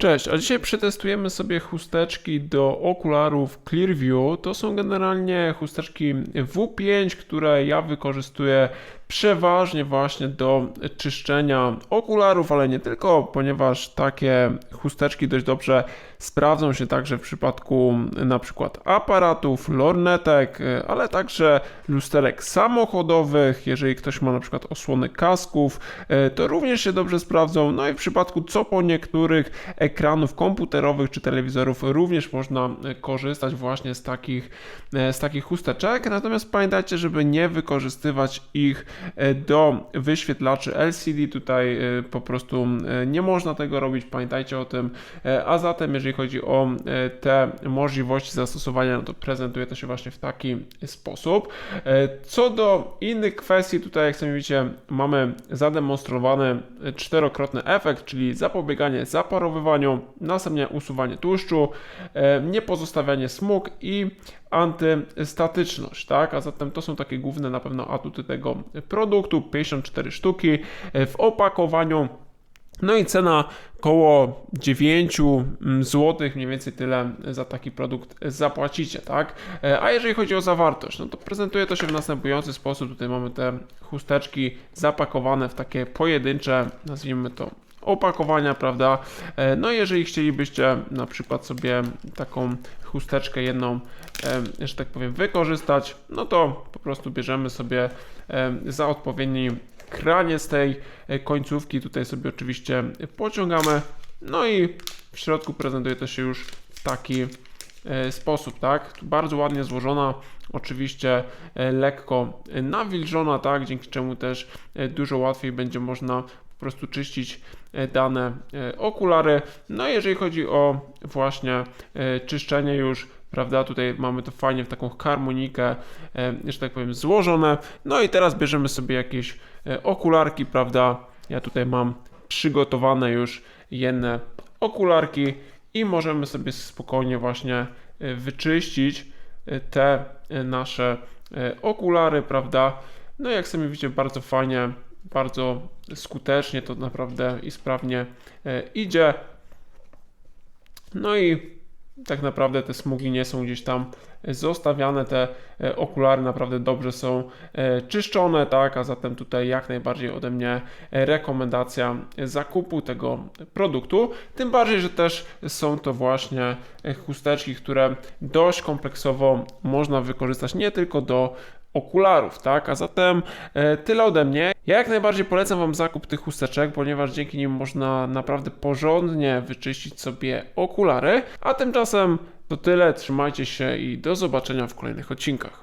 Cześć, a dzisiaj przetestujemy sobie chusteczki do okularów Clearview. To są generalnie chusteczki W5, które ja wykorzystuję przeważnie właśnie do czyszczenia okularów, ale nie tylko, ponieważ takie chusteczki dość dobrze sprawdzą się także w przypadku na przykład aparatów, lornetek, ale także lusterek samochodowych. Jeżeli ktoś ma na przykład osłony kasków, to również się dobrze sprawdzą. No i w przypadku co po niektórych ekranów komputerowych czy telewizorów również można korzystać właśnie z takich, z takich chusteczek. Natomiast pamiętajcie, żeby nie wykorzystywać ich do wyświetlaczy LCD. Tutaj e, po prostu e, nie można tego robić, pamiętajcie o tym. E, A zatem, jeżeli chodzi o te możliwości zastosowania, no to prezentuje to się właśnie w taki sposób. Co do innych kwestii, tutaj jak sami widzicie, mamy zademonstrowany czterokrotny efekt, czyli zapobieganie zaparowywaniu, następnie usuwanie tłuszczu, nie pozostawianie smug i antystatyczność, tak? A zatem to są takie główne na pewno atuty tego produktu, 54 sztuki w opakowaniu. No i cena około 9 zł, mniej więcej tyle za taki produkt zapłacicie, tak? A jeżeli chodzi o zawartość, no to prezentuje to się w następujący sposób. Tutaj mamy te chusteczki zapakowane w takie pojedyncze, nazwijmy to opakowania, prawda? No i jeżeli chcielibyście na przykład sobie taką chusteczkę jedną, e, że tak powiem, wykorzystać, no to po prostu bierzemy sobie e, za odpowiedni kraniec tej e, końcówki, tutaj sobie oczywiście pociągamy, no i w środku prezentuje to się już taki sposób, tak? Bardzo ładnie złożona, oczywiście lekko nawilżona, tak? Dzięki czemu też dużo łatwiej będzie można po prostu czyścić dane okulary. No jeżeli chodzi o właśnie czyszczenie już prawda? Tutaj mamy to fajnie w taką harmonikę, że tak powiem, złożone. No i teraz bierzemy sobie jakieś okularki, prawda? Ja tutaj mam przygotowane już jedne okularki i możemy sobie spokojnie właśnie wyczyścić te nasze okulary, prawda? No jak sami widzicie, bardzo fajnie, bardzo skutecznie to naprawdę i sprawnie idzie. No i tak naprawdę te smugi nie są gdzieś tam zostawiane, te e, okulary naprawdę dobrze są e, czyszczone, tak, a zatem tutaj jak najbardziej ode mnie rekomendacja zakupu tego produktu, tym bardziej, że też są to właśnie chusteczki, które dość kompleksowo można wykorzystać nie tylko do okularów, tak? A zatem e, tyle ode mnie. Ja jak najbardziej polecam Wam zakup tych chusteczek, ponieważ dzięki nim można naprawdę porządnie wyczyścić sobie okulary. A tymczasem to tyle, trzymajcie się i do zobaczenia w kolejnych odcinkach.